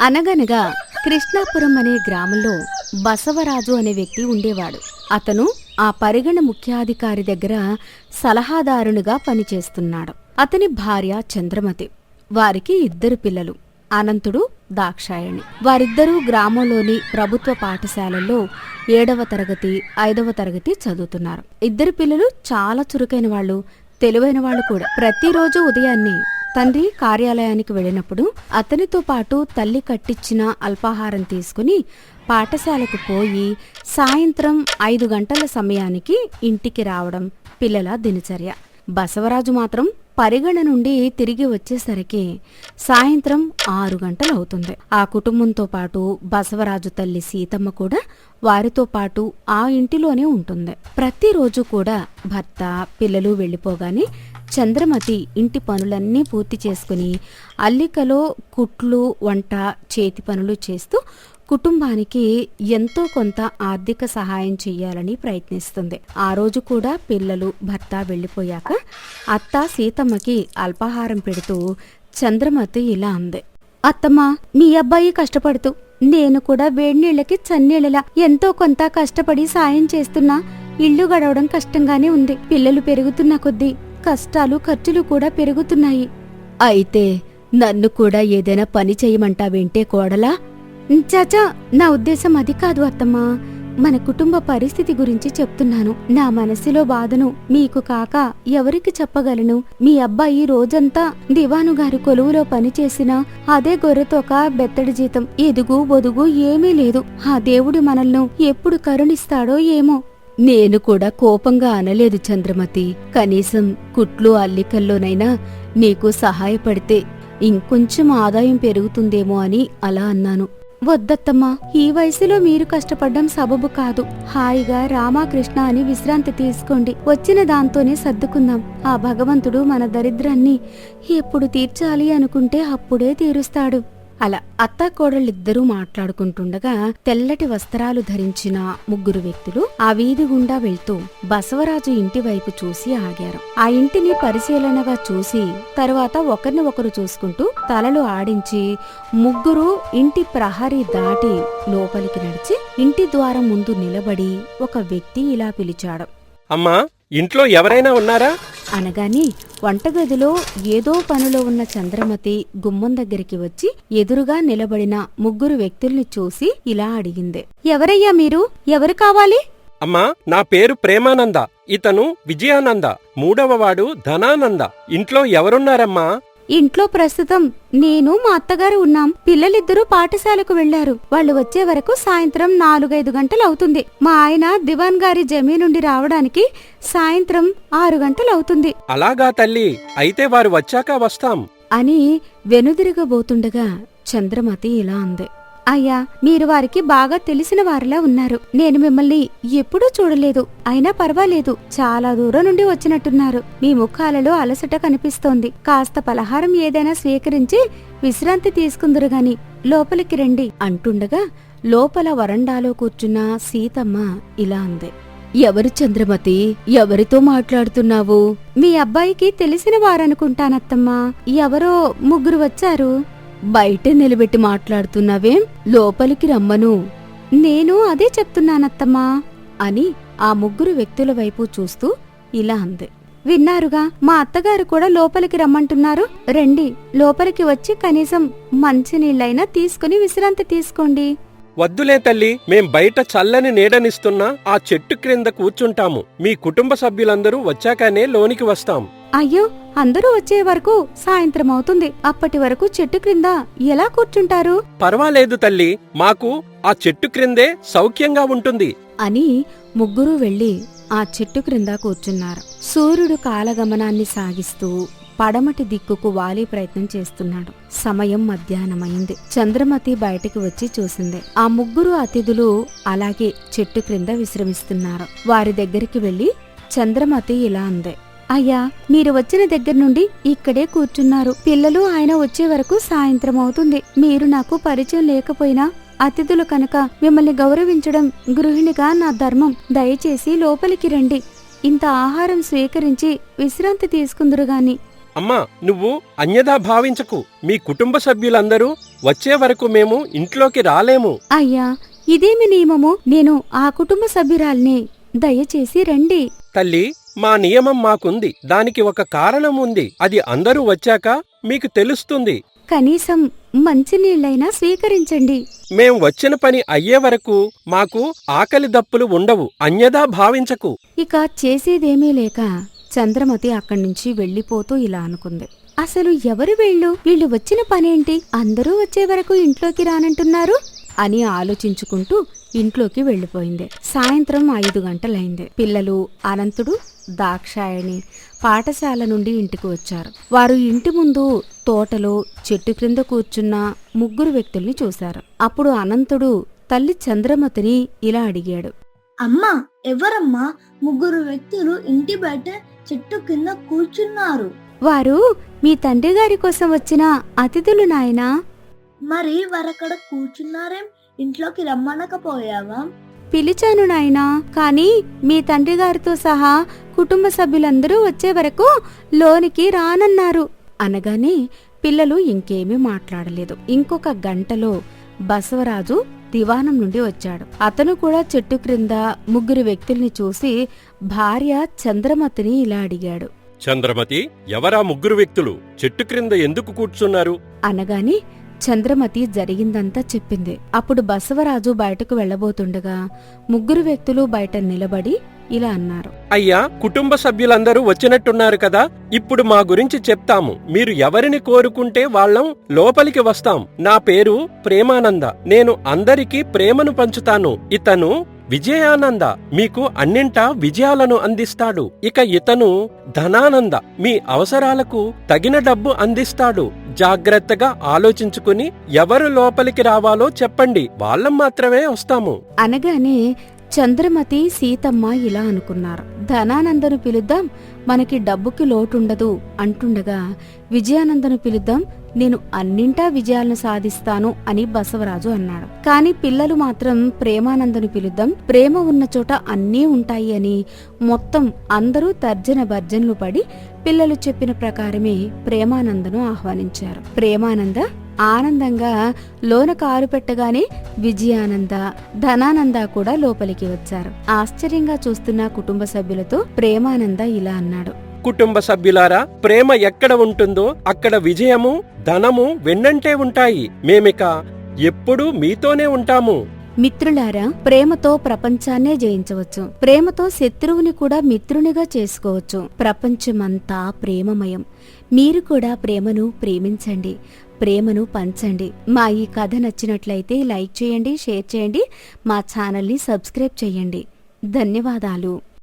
అనగనగా కృష్ణాపురం అనే గ్రామంలో బసవరాజు అనే వ్యక్తి ఉండేవాడు. అతను ఆ పరిగణ ముఖ్యాధికారి దగ్గర సలహాదారునిగా పనిచేస్తున్నాడు. అతని భార్య చంద్రమతి. వారికి ఇద్దరు పిల్లలు అనంతుడు దాక్షాయణి. వారిద్దరూ గ్రామంలోని ప్రభుత్వ పాఠశాలల్లో ఏడవ తరగతి ఐదవ తరగతి చదువుతున్నారు. ఇద్దరు పిల్లలు చాలా చురుకైన వాళ్ళు తెలివైన వాళ్ళు కూడా. ప్రతిరోజు ఉదయాన్నే తండ్రి కార్యాలయానికి వెళ్ళినప్పుడు అతనితో పాటు తల్లి కట్టించిన అల్పాహారం తీసుకుని పాఠశాలకు పోయి సాయంత్రం ఐదు గంటల సమయానికి ఇంటికి రావడం పిల్లల దినచర్య. బసవరాజు మాత్రం పరిగణ నుండి తిరిగి వచ్చేసరికి సాయంత్రం ఆరు గంటలు అవుతుంది. ఆ కుటుంబంతో పాటు బసవరాజు తల్లి సీతమ్మ కూడా వారితో పాటు ఆ ఇంటిలోనే ఉంటుంది. ప్రతిరోజు కూడా భర్త పిల్లలు వెళ్ళిపోగానే చంద్రమతి ఇంటి పనులన్నీ పూర్తి చేసుకుని అల్లికలో కుట్లు వంట చేతి పనులు చేస్తూ కుటుంబానికి ఎంతో కొంత ఆర్థిక సహాయం చేయాలని ప్రయత్నిస్తుంది. ఆ రోజు కూడా పిల్లలు భర్త వెళ్ళిపోయాక అత్త సీతమ్మకి అల్పాహారం పెడుతూ చంద్రమతి ఇలా అంది. అత్తమ్మ మీ అబ్బాయి కష్టపడుతూ నేను కూడా వేడినీళ్ళకి చన్నీళ్ళలా ఎంతో కొంత కష్టపడి సాయం చేస్తున్నా. ఇల్లు గడవడం కష్టంగానే ఉంది. పిల్లలు పెరుగుతున్న కొద్దీ కష్టాలు ఖర్చులు కూడా పెరుగుతున్నాయి. అయితే నన్ను కూడా ఏదైనా పని చేయమంటావేంటే కోడలా? చాచా నా ఉద్దేశం అది కాదు అత్తమ్మా. మన కుటుంబ పరిస్థితి గురించి చెప్తున్నాను. నా మనసులో బాధను మీకు కాక ఎవరికి చెప్పగలను? మీ అబ్బాయి రోజంతా దివాను గారి కొలువులో పనిచేసినా అదే గొర్రెతోక బెత్తడి జీతం. ఎదుగు బొదుగు ఏమీ లేదు. ఆ దేవుడు మనల్ని ఎప్పుడు కరుణిస్తాడో ఏమో. నేను కూడా కోపంగా అనలేదు చంద్రమతి. కనీసం కుట్లు అల్లికల్లోనైనా నీకు సహాయపడితే ఇంకొంచెం ఆదాయం పెరుగుతుందేమో అని అలా అన్నాను. వద్దత్తమ్మా ఈ వయసులో మీరు కష్టపడడం సబబు కాదు. హాయిగా రామాకృష్ణ అని విశ్రాంతి తీసుకోండి. వచ్చిన దాంతోనే సర్దుకుందాం. ఆ భగవంతుడు మన దరిద్రాన్ని ఎప్పుడు తీర్చాలి అనుకుంటే అప్పుడే తీరుస్తాడు. అలా అత్త కోడళ్ళిద్దరూ మాట్లాడుకుంటుండగా తెల్లటి వస్త్రాలు ధరించిన ముగ్గురు వ్యక్తులు ఆ వీధి గుండా వెళ్తూ బసవరాజు ఇంటి వైపు చూసి ఆగారు. ఆ ఇంటిని పరిశీలనగా చూసి తరువాత ఒకరిని ఒకరు చూసుకుంటూ తలలు ఆడించి ముగ్గురు ఇంటి ప్రహరీ దాటి లోపలికి నడిచి ఇంటి ద్వారం ముందు నిలబడి ఒక వ్యక్తి ఇలా పిలిచాడు. అమ్మా ఇంట్లో ఎవరైనా ఉన్నారా? అనగాని వంటగదిలో ఏదో పనిలో ఉన్న చంద్రమతి గుమ్మం దగ్గరికి వచ్చి ఎదురుగా నిలబడిన ముగ్గురు వ్యక్తుల్ని చూసి ఇలా అడిగింది. ఎవరయ్యా మీరు? ఎవరు కావాలి? అమ్మా నా పేరు ప్రేమానంద. ఇతను విజయానంద. మూడవవాడు ధనానంద. ఇంట్లో ఎవరున్నారమ్మా? ఇంట్లో ప్రస్తుతం నేను మా అత్తగారు ఉన్నాం. పిల్లలిద్దరూ పాఠశాలకు వెళ్ళారు వాళ్ళు వచ్చే వరకు సాయంత్రం నాలుగైదు గంటలు అవుతుంది. మా ఆయన దివాన్ గారి జమీ నుండి రావడానికి సాయంత్రం ఆరు గంటలు అవుతుంది. అలాగా తల్లి అయితే వారు వచ్చాక వస్తాం. అని వెనుదిరగబోతుండగా చంద్రమతి ఇలా అంది. అయ్యా మీరు వారికి బాగా తెలిసిన వారిలా ఉన్నారు. నేను మిమ్మల్ని ఎప్పుడూ చూడలేదు. అయినా పర్వాలేదు. చాలా దూరం నుండి వచ్చినట్టున్నారు. మీ ముఖాలలో అలసట కనిపిస్తోంది. కాస్త పలహారం ఏదైనా స్వీకరించి విశ్రాంతి తీసుకుందరు గాని లోపలికి రండి అంటుండగా లోపల వరండాలో కూర్చున్న సీతమ్మ ఇలా అంది. ఎవరు చంద్రమతి? ఎవరితో మాట్లాడుతున్నావు? మీ అబ్బాయికి తెలిసిన వారనుకుంటానత్తమ్మా. ఎవరో ముగ్గురు వచ్చారు. బయట నిలబెట్టి మాట్లాడుతున్నావేం లోపలికి రమ్మను. నేను అదే చెప్తున్నానత్తమ్మా అని ఆ ముగ్గురు వ్యక్తుల వైపు చూస్తూ ఇలా అంది. విన్నారుగా మా అత్తగారు కూడా లోపలికి రమ్మంటున్నారు. రండి లోపలికి వచ్చి కనీసం మంచినీళ్ళైనా తీసుకుని విశ్రాంతి తీసుకోండి. వద్దులే తల్లి మేం బయట చల్లని నీడనిస్తున్నా ఆ చెట్టు క్రింద కూర్చుంటాము. మీ కుటుంబ సభ్యులందరూ వచ్చాకనే లోనికి వస్తాం. అయ్యో అందరూ వచ్చే వరకు సాయంత్రం అవుతుంది. అప్పటి వరకు చెట్టు క్రింద ఎలా కూర్చుంటారు? పర్వాలేదు తల్లి మాకు ఆ చెట్టు క్రిందే సౌఖ్యంగా ఉంటుంది. అని ముగ్గురు వెళ్ళి ఆ చెట్టు క్రింద కూర్చున్నారు. సూర్యుడు కాలగమనాన్ని సాగిస్తూ పడమటి దిక్కుకు వాలి ప్రయత్నం చేస్తున్నాడు. సమయం మధ్యాహ్నమైంది. చంద్రమతి బయటికి వచ్చి చూసింది. ఆ ముగ్గురు అతిథులు అలాగే చెట్టు క్రింద విశ్రమిస్తున్నారు. వారి దగ్గరికి వెళ్ళి చంద్రమతి ఇలా అంది. అయ్యా మీరు వచ్చిన దగ్గర నుండి ఇక్కడే కూర్చున్నారు. పిల్లలు ఆయన వచ్చే వరకు సాయంత్రం అవుతుంది. మీరు నాకు పరిచయం లేకపోయినా అతిథులు కనుక మిమ్మల్ని గౌరవించడం గృహిణిగా నా ధర్మం. దయచేసి లోపలికి రండి. ఇంత ఆహారం స్వీకరించి విశ్రాంతి తీసుకుందురు గాని. అమ్మా నువ్వు అన్యదా భావించకు. మీ కుటుంబ సభ్యులందరూ వచ్చే వరకు మేము ఇంట్లోకి రాలేము. అయ్యా ఇదేమి నియమము? నేను ఆ కుటుంబ సభ్యురాల్ని దయచేసి రండి. తల్లి మా నియమం మాకుంది. దానికి ఒక కారణం ఉంది. అది అందరూ వచ్చాక మీకు తెలుస్తుంది. కనీసం మంచినీళ్ళైనా స్వీకరించండి. మేం వచ్చిన పని అయ్యే వరకు మాకు ఆకలి దప్పులు ఉండవు. అన్యదా భావించకు. ఇక చేసేదేమీ లేక చంద్రమతి అక్కడి నుంచి వెళ్ళిపోతూ ఇలా అనుకుంది. అసలు ఎవరు వీళ్ళు? వీళ్ళు వచ్చిన పనేంటి? అందరూ వచ్చే వరకు ఇంట్లోకి రానంటున్నారు? అని ఆలోచించుకుంటూ ఇంట్లోకి వెళ్ళిపోయింది. సాయంత్రం ఐదు గంటలైంది. పిల్లలు అనంతుడు దాక్షాయణి పాఠశాల నుండి ఇంటికి వచ్చారు. వారు ఇంటి ముందు తోటలో చెట్టు క్రింద కూర్చున్న ముగ్గురు వ్యక్తుల్ని చూశారు. అప్పుడు అనంతుడు తల్లి చంద్రమతిని ఇలా అడిగాడు. అమ్మా ఎవరమ్మా? ముగ్గురు వ్యక్తులు ఇంటి బయట చెట్టు కింద కూర్చున్నారు. వారు మీ తండ్రి గారి కోసం వచ్చిన అతిథులు నాయనా? మరి వారక్కడ కూర్చున్నారేం? ఇంట్లోకి రమ్మనకపోయావా? పిలిచాను నాయనా కానీ మీ తండ్రి గారితో సహా కుటుంబ సభ్యులందరూ వచ్చే వరకు లోనికి రానన్నారు. అనగానే పిల్లలు ఇంకేమీ మాట్లాడలేదు. ఇంకొక గంటలో బసవరాజు దివానం నుండి వచ్చాడు. అతను కూడా చెట్టు క్రింద ముగ్గురు వ్యక్తుల్ని చూసి భార్య చంద్రమతిని ఇలా అడిగాడు. చంద్రమతి ఎవరా ముగ్గురు వ్యక్తులు? చెట్టు క్రింద ఎందుకు కూర్చున్నారు? అనగాని చంద్రమతి జరిగిందంతా చెప్పింది. అప్పుడు బసవరాజు బయటకు వెళ్ళబోతుండగా ముగ్గురు వ్యక్తులు బయట నిలబడి ఇలా అన్నారు. అయ్యా కుటుంబ సభ్యులందరూ వచ్చినట్టున్నారు కదా ఇప్పుడు మా గురించి చెప్తాము. మీరు ఎవరిని కోరుకుంటే వాళ్ళం లోపలికి వస్తాం. నా పేరు ప్రేమానంద. నేను అందరికీ ప్రేమను పంచుతాను. ఇతను విజయానంద. మీకు అన్నింటా విజయాలను అందిస్తాడు. ఇక ఇతను ధనానంద. మీ అవసరాలకు తగిన డబ్బు అందిస్తాడు. జాగ్రత్తగా ఆలోచించుకుని ఎవరు లోపలికి రావాలో చెప్పండి. వాళ్ళం మాత్రమే వస్తాము. అనగానే చంద్రమతి సీతమ్మ ఇలా అనుకున్నారు. ధనానందను పిలుద్దాం మనకి డబ్బుకి లోటుండదు అంటుండగా విజయానందను పిలుద్దాం నేను అన్నింటా విజయాలను సాధిస్తాను అని బసవరాజు అన్నాడు. కాని పిల్లలు మాత్రం ప్రేమానందను పిలుద్దాం ప్రేమ ఉన్న చోట అన్నీ ఉంటాయి అని మొత్తం అందరూ తర్జన భర్జనలు పడి పిల్లలు చెప్పిన ప్రకారమే ప్రేమానందను ఆహ్వానించారు. ప్రేమానంద ఆనందంగా లోన కారు పెట్టగానే విజయానంద ధనానంద కూడా లోపలికి వచ్చారు. ఆశ్చర్యంగా చూస్తున్న కుటుంబ సభ్యులతో ప్రేమానంద ఇలా అన్నాడు. కుటుంబ సభ్యులారా ప్రేమ ఎక్కడ ఉంటుందో అక్కడ విజయము ధనము వెన్నంటే ఉంటాయి. మేమిక ఎప్పుడూ మీతోనే ఉంటాము. మిత్రులారా ప్రేమతో ప్రపంచాన్నే జయించవచ్చు. ప్రేమతో శత్రువుని కూడా మిత్రునిగా చేసుకోవచ్చు. ప్రపంచమంతా ప్రేమమయం. మీరు కూడా ప్రేమను ప్రేమించండి. ప్రేమను పంచండి. మా ఈ కథ నచ్చినట్లయితే లైక్ చేయండి షేర్ చేయండి మా ఛానల్ని సబ్స్క్రైబ్ చేయండి. ధన్యవాదాలు.